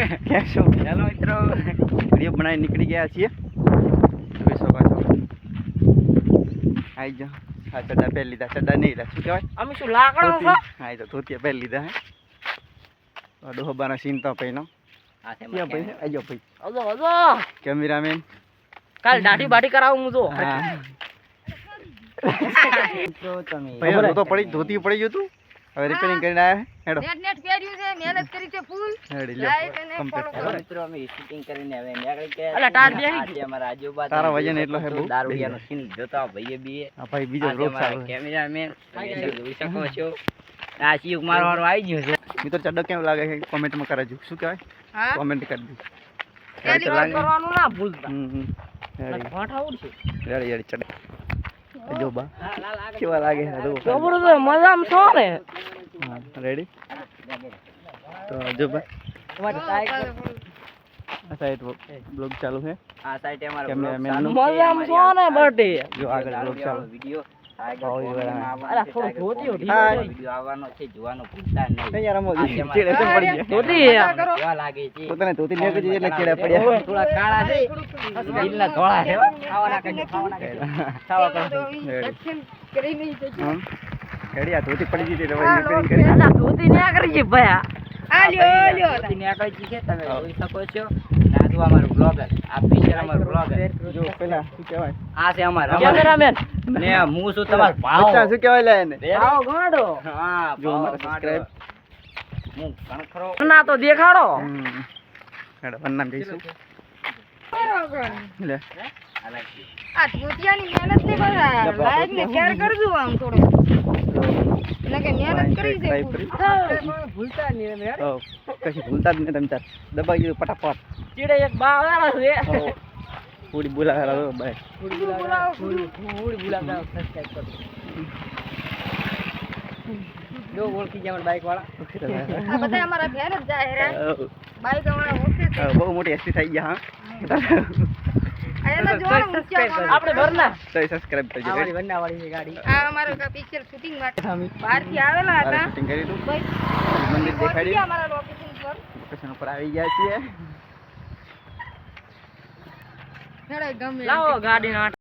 કેમ છો ચાલો મિત્રો. વીડિયો બનાવી નીકળી ગયા છીએ. જોઈ શકો છો. આવી જાઓ. આ ચડા પહેરી લીધા. ચડા નહીં લીધા શું કહેવાય? અમે શું લાકડો હા તો ધોતિયા પહેરી લીધા હે. ડોહબાના સીન તો પહેનો ક્યાં ભાઈ. હજો કેમેરામેન. કાલ દાઢી બાઢી કરાવું હું જો. હા. તમે પડી ધોતી પડી ગયું તું. હવે રિપેરિંગ કરીને આવ્યા હેડો. નેટ નેટ પહેર્યું છે મહેનત કરી છે ફૂલ હેડી લ્યો કમ્પ્લીટ કરો. મિત્રો અમે શૂટિંગ કરીને હવે નીકળી ગયા અલા, ટાર બેહી આજે અમારા આજુબા તારો વજન એટલો હે બહુ. દારૂડિયાનો સીન જોતા ભાઈએ બીએ. આ ભાઈ બીજો રોક સારો કેમેરામેન તમે જોઈ શકો છો. આ સીયુક મારવાનો આવી ગયો છે. મિત્રો ચડ્ડો કેમ લાગે છે? કોમેન્ટમાં કરાજો શું કહેવાય? હા? કોમેન્ટ કરી દો. પહેલી લાગે. કરવાનું ના ભૂલતા. રેડી રેડી ચડે જો બા. કેવા લાગે છે? મજામાં છો ને. હા રેડી તો જો ભાઈ. આ સાઈડ બ્લોગ ચાલુ છે. આ સાઈડ અમારો કેમેરામેન છે. મજામાં ને બર્થડે જો આગળ બ્લોગ ચાલુ વિડિયો થોડા કાળા છે. છે કરી આ ધોતી પડી હવે લોક રિપેરિંગ કરી અલા, ધોતી ના કરજે ભયા. આ લ્યો લ્યો ધોતી કરી છે તમે જોઈ શકો છો. જો અમારું બ્લોગર આ પિક્ચર અમારું બ્લોગર જો પેલા શું કહેવાય? આ છે અમારો કેમેરામેન ને હું છું તમાર ભાવ. બચ્ચા શું કહેવાય લે એને? ભાવ ગાંડો. હા જો અમારો સબસ્ક્રાઇબ હું કણખરો. ના તો દેખાડો. હેડો વનનામ જઈશું લે. આ ધોતિયાની મહેનત ને બધા લાઈક ને શેર કરજો આમ થોડો. એટલે કે મહેનત કરી છે. ભૂલતા નહીં કશું ભૂલતા જ નહીં તમે તાર. દબાઈ દીધું ફટાફટ. ચીડે એક બા આવેલા છે. પૂરી બાય. બોલાવો સબસ્ક્રાઇબ કરો જો ઓળખી ગયા બાઈક વાળા આ બધા અમારા ઘેર જ જાય રે બાઈક અમારા ઓકે છે. બહુ મોટી એસટી થઈ ગયા હા. આ એના જોવાનું ઊંચા કોના. આપણે ભરના તો સબસ્ક્રાઇબ કરજો આવડી વન્નાવાળી છે ગાડી. આ અમારો પિક્ચર શૂટિંગ માટે. બહારથી આવેલા હતા. શૂટિંગ કરી દઉં ભાઈ મંદિર પહોંચી દેખાડી. ગયા અમારા લોકેશન પર. લોકેશન ઉપર આવી ગયા છીએ. હેડે ગમે એમ. લાવો ગાડી ના